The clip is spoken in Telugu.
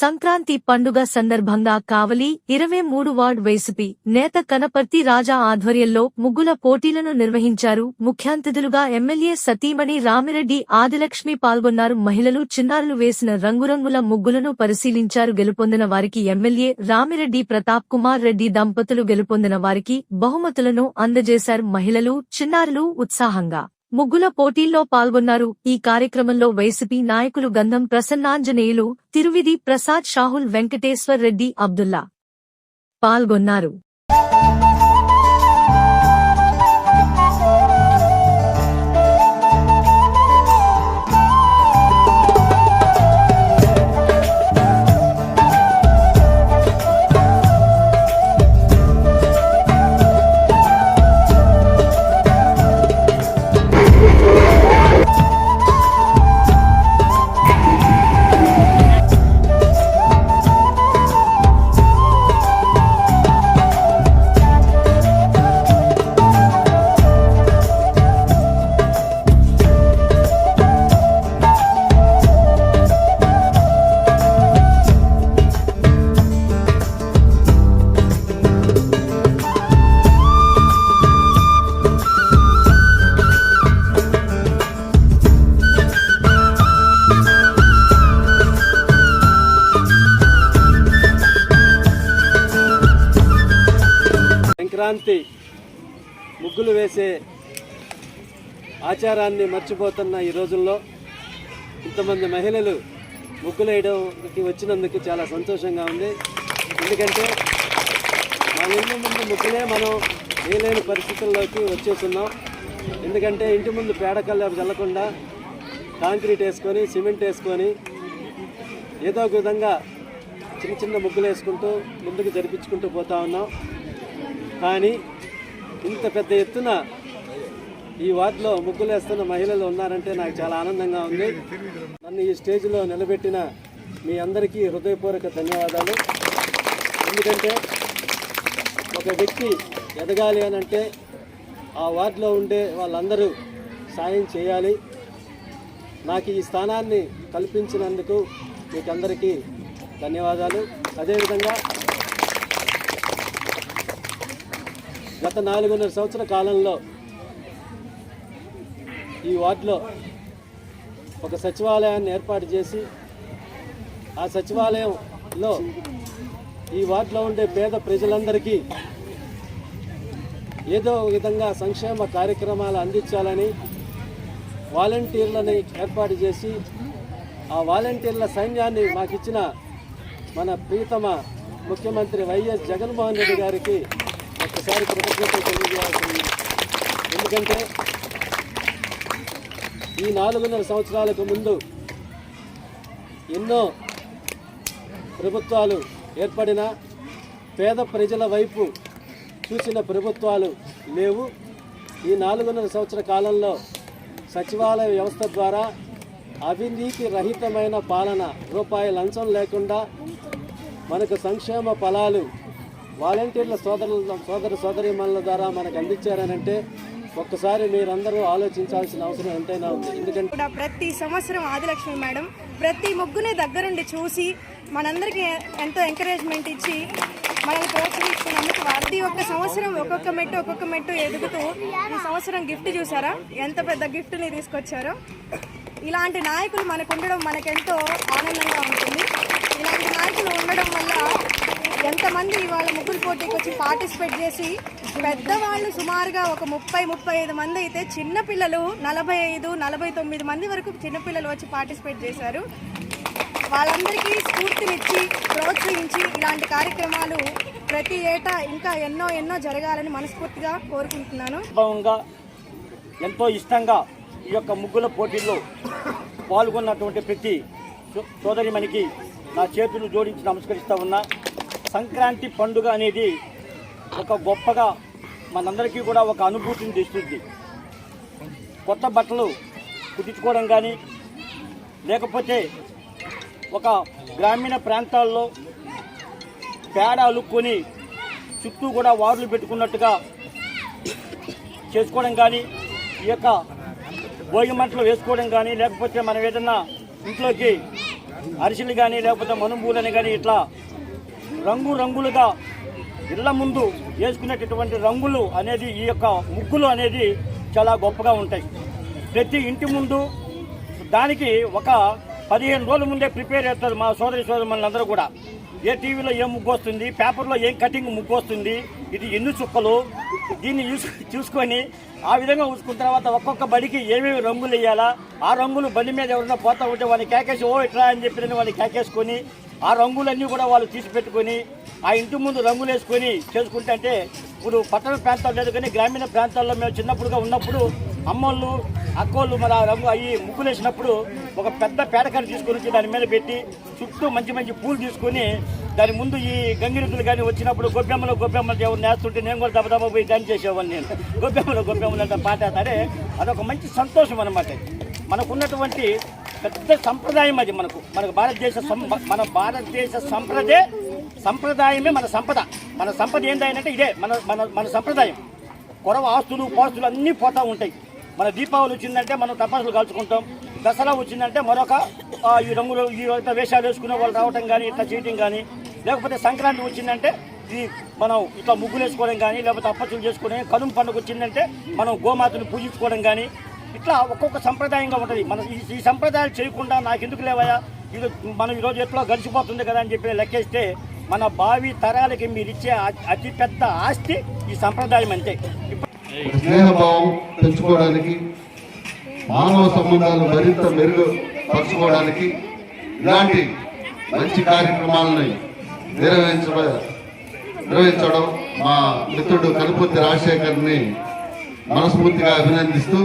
సంక్రాంతి పండుగ సందర్భంగా కావలి ఇరవై మూడు వార్డ్ వైసీపీ నేత కనపర్తి రాజా ఆధ్వర్యంలో ముగ్గుల పోటీలను నిర్వహించారు. ముఖ్యాంతిథులుగా ఎమ్మెల్యే సతీమణి రామిరెడ్డి ఆదిలక్ష్మి పాల్గొన్నారు. మహిళలు చిన్నారులు వేసిన రంగురంగుల ముగ్గులను పరిశీలించారు. గెలుపొందిన వారికి ఎమ్మెల్యే రామిరెడ్డి ప్రతాప్ కుమార్ రెడ్డి దంపతులు గెలుపొందిన వారికి బహుమతులను అందజేశారు. మహిళలు చిన్నారులు ఉత్సాహంగా ముగ్గుల పోటీల్లో పాల్గొన్నారు. ఈ కార్యక్రమంలో వైసీపీ నాయకులు గంధం ప్రసన్నాంజనేయులు తిరువిధి ప్రసాద్ షాహుల్ వెంకటేశ్వర్ రెడ్డి అబ్దుల్లా పాల్గొన్నారు. సంక్రాంతి ముగ్గులు వేసే ఆచారాన్ని మర్చిపోతున్న ఈ రోజుల్లో ఇంతమంది మహిళలు ముగ్గులు వేయడానికి వచ్చినందుకు చాలా సంతోషంగా ఉంది. ఎందుకంటే మన ఇంటి ముందు ముగ్గులే మనం వేయలేని పరిస్థితుల్లోకి వచ్చేస్తున్నాం. ఎందుకంటే ఇంటి ముందు పేడకల్లా చల్లకుండా కాంక్రీట్ వేసుకొని సిమెంట్ వేసుకొని ఏదో ఒక విధంగా చిన్న చిన్న ముగ్గులు వేసుకుంటూ ముందుకు జరిపించుకుంటూ పోతా ఉన్నాం. కానీ ఇంత పెద్ద ఎత్తున ఈ వార్డులో ముగ్గులేస్తున్న మహిళలు ఉన్నారంటే నాకు చాలా ఆనందంగా ఉంది. నన్ను ఈ స్టేజ్లో నిలబెట్టిన మీ అందరికీ హృదయపూర్వక ధన్యవాదాలు. ఎందుకంటే ఒక వ్యక్తి ఎదగాలి అని అంటే ఆ వార్డులో ఉండే వాళ్ళందరూ సాయం చేయాలి. నాకు ఈ స్థానాన్ని కల్పించినందుకు మీకు అందరికీ ధన్యవాదాలు. అదేవిధంగా గత నాలుగున్నర సంవత్సర కాలంలో ఈ వార్డులో ఒక సచివాలయాన్ని ఏర్పాటు చేసి ఆ సచివాలయంలో ఈ వార్డులో ఉండే పేద ప్రజలందరికీ ఏదో ఒక విధంగా సంక్షేమ కార్యక్రమాలు అందించాలని వాలంటీర్లని ఏర్పాటు చేసి ఆ వాలంటీర్ల సైన్యాన్ని మాకు ఇచ్చిన మన ప్రీతమ ముఖ్యమంత్రి వైఎస్ జగన్మోహన్ రెడ్డి గారికి ఒక్కసారి కృతజ్ఞతలు తెలియజేయాల్సింది. ఎందుకంటే ఈ నాలుగున్నర సంవత్సరాలకు ముందు ఎన్నో ప్రభుత్వాలు ఏర్పడిన పేద ప్రజల వైపు చూసిన ప్రభుత్వాలు లేవు. ఈ నాలుగున్నర సంవత్సర కాలంలో సచివాలయ వ్యవస్థ ద్వారా అవినీతి రహితమైన పాలన రూపాయి లంచం లేకుండా మనకు సంక్షేమ ఫలాలు వాలంటీర్ల సోదరుల సోదర సోదరిమణుల ద్వారా మనకు అందించారనంటే ఒక్కసారి మీరందరూ ఆలోచించాల్సిన అవసరం ఎంతైనా ఉంది. ఎందుకంటే ప్రతి సంవత్సరం ఆదిలక్ష్మి మేడం ప్రతి ముగ్గుని దగ్గరుండి చూసి మనందరికీ ఎంతో ఎంకరేజ్మెంట్ ఇచ్చి మనల్ని ప్రోత్సహిస్తున్నందుకు ప్రతి ఒక్క సంవత్సరం ఒక్కొక్క మెట్టు ఒక్కొక్క మెట్టు ఎదుగుతూ ఈ సంవత్సరం గిఫ్ట్ చూసారా? ఎంత పెద్ద గిఫ్ట్ని తీసుకొచ్చారో? ఇలాంటి నాయకులు మనకు ఉండడం మనకెంతో ఆనందంగా ఉంటుంది. ఇలాంటి నాయకులు ఉండడం వల్ల ఎంతమంది ఇవాళ ముగ్గురు పోటీకి వచ్చి పార్టిసిపేట్ చేసి పెద్దవాళ్ళు సుమారుగా ఒక ముప్పై ముప్పై ఐదు మంది అయితే చిన్నపిల్లలు నలభై ఐదు నలభై తొమ్మిది మంది వరకు చిన్నపిల్లలు వచ్చి పార్టిసిపేట్ చేశారు. వాళ్ళందరికీ స్ఫూర్తినిచ్చి ప్రోత్సహించి ఇలాంటి కార్యక్రమాలు ప్రతి ఏటా ఇంకా ఎన్నో ఎన్నో జరగాలని మనస్ఫూర్తిగా కోరుకుంటున్నాను. ఎంతో ఇష్టంగా ఈ యొక్క ముగ్గుల పోటీల్లో పాల్గొన్నటువంటి ప్రతి సో- సోదరిమణికి నా చేతులు జోడించి నమస్కరిస్తా ఉన్నా. సంక్రాంతి పండుగ అనేది ఒక గొప్పగా మనందరికీ కూడా ఒక అనుభూతిని తెస్తుంది. కొత్త బట్టలు కుట్టించుకోవడం కానీ లేకపోతే ఒక గ్రామీణ ప్రాంతాల్లో పేడ అలుక్కొని చుట్టూ కూడా వారులు పెట్టుకున్నట్టుగా చేసుకోవడం కానీ ఈ యొక్క భోగి మంటలు వేసుకోవడం కానీ లేకపోతే మనం ఏదన్నా ఇంట్లోకి అరిసెలు కానీ లేకపోతే మనుమూలని కానీ ఇట్లా రంగు రంగులుగా ఇళ్ళ ముందు వేసుకునేటటువంటి రంగులు అనేది ఈ యొక్క ముగ్గులు అనేది చాలా గొప్పగా ఉంటాయి. ప్రతి ఇంటి ముందు దానికి ఒక పదిహేను రోజుల ముందే ప్రిపేర్ చేస్తారు మా సోదరి సోదరులందరూ కూడా. ఏ టీవీలో ఏం ముగ్గు వస్తుంది పేపర్లో ఏం కటింగ్ ముగ్గు వస్తుంది ఇది ఎన్ని చుక్కలు దీన్ని చూసుకొని ఆ విధంగా చూసుకున్న తర్వాత ఒక్కొక్క బడికి ఏమేమి రంగులు వేయాలా ఆ రంగులు బండి మీద ఎవరైనా పోతా ఉంటే వాళ్ళని కేకేసి ఓ ఇట్లా అని చెప్పి వాళ్ళని కేకేసుకొని ఆ రంగులన్నీ కూడా వాళ్ళు తీసి పెట్టుకొని ఆ ఇంటి ముందు రంగులు వేసుకొని చేసుకుంటే ఇప్పుడు పట్టణ ప్రాంతాలు లేదు కానీ గ్రామీణ ప్రాంతాల్లో మేము చిన్నప్పుడుగా ఉన్నప్పుడు అమ్మోళ్ళు అక్కోళ్ళు మరి ఆ రంగు అవి ముగ్గులు వేసినప్పుడు ఒక పెద్ద పేడకని తీసుకొని వచ్చి దాని మీద పెట్టి చుట్టూ మంచి మంచి పూలు తీసుకొని దాని ముందు ఈ గంగిరెద్దులు కానీ వచ్చినప్పుడు గొబ్బెమ్మలు గొబ్బెమ్మలు ఎవరు నేస్తుంటే నేను కూడా దెబ్బ దెబ్బ పోయి డాన్స్ చేసేవాడిని నేను. గొబ్బెమ్మలు గొబ్బెమ్మలు అంటే పాట అదొక మంచి సంతోషం అనమాట మనకున్నటువంటి పెద్ద సంప్రదాయం అది మనకు. మనకు భారతదేశ సం- మన భారతదేశ సంప్రదే సంప్రదాయమే మన సంపద. మన సంపద ఏంటంటే ఇదే మన మన మన సంప్రదాయం. కొరవ ఆస్తులు పాస్తులు అన్నీ పోతూ ఉంటాయి. మన దీపావళి వచ్చిందంటే మనం తపాసులు కాల్చుకుంటాం. దసరా వచ్చిందంటే మరొక ఈ రంగులు ఈ వేషాలు వేసుకునే వాళ్ళు రావటం కానీ ఇట్లా చేయటం కానీ లేకపోతే సంక్రాంతి వచ్చిందంటే ఈ మనం ఇట్లా ముగ్గులు వేసుకోవడం కానీ లేకపోతే అప్పచ్చులు చేసుకోవడం కనుమ పండుగ వచ్చిందంటే మనం గోమాతను పూజించుకోవడం కానీ ఇట్లా ఒక్కొక్క సంప్రదాయంగా ఉంటుంది. మన ఈ- ఈ సంప్రదాయాలు చేయకుండా నాకు ఎందుకు లేవయా ఇది మనం ఈరోజు ఎట్లా గడిచిపోతుంది కదా అని చెప్పి లెక్కేస్తే మన భావి తరాలకి మీరు ఇచ్చే అతిపెద్ద ఆస్తి ఈ సంప్రదాయం అంతే. స్నేహభావం పెంచుకోవడానికి మానవ సంబంధాలు మరింత మెరుగుపరచుకోవడానికి ఇలాంటి మంచి కార్యక్రమాలని నిర్వహించ నిర్వహించడం మా మిత్రుడు కనుపూర్తి రాజశేఖర్ని మనస్ఫూర్తిగా అభినందిస్తూ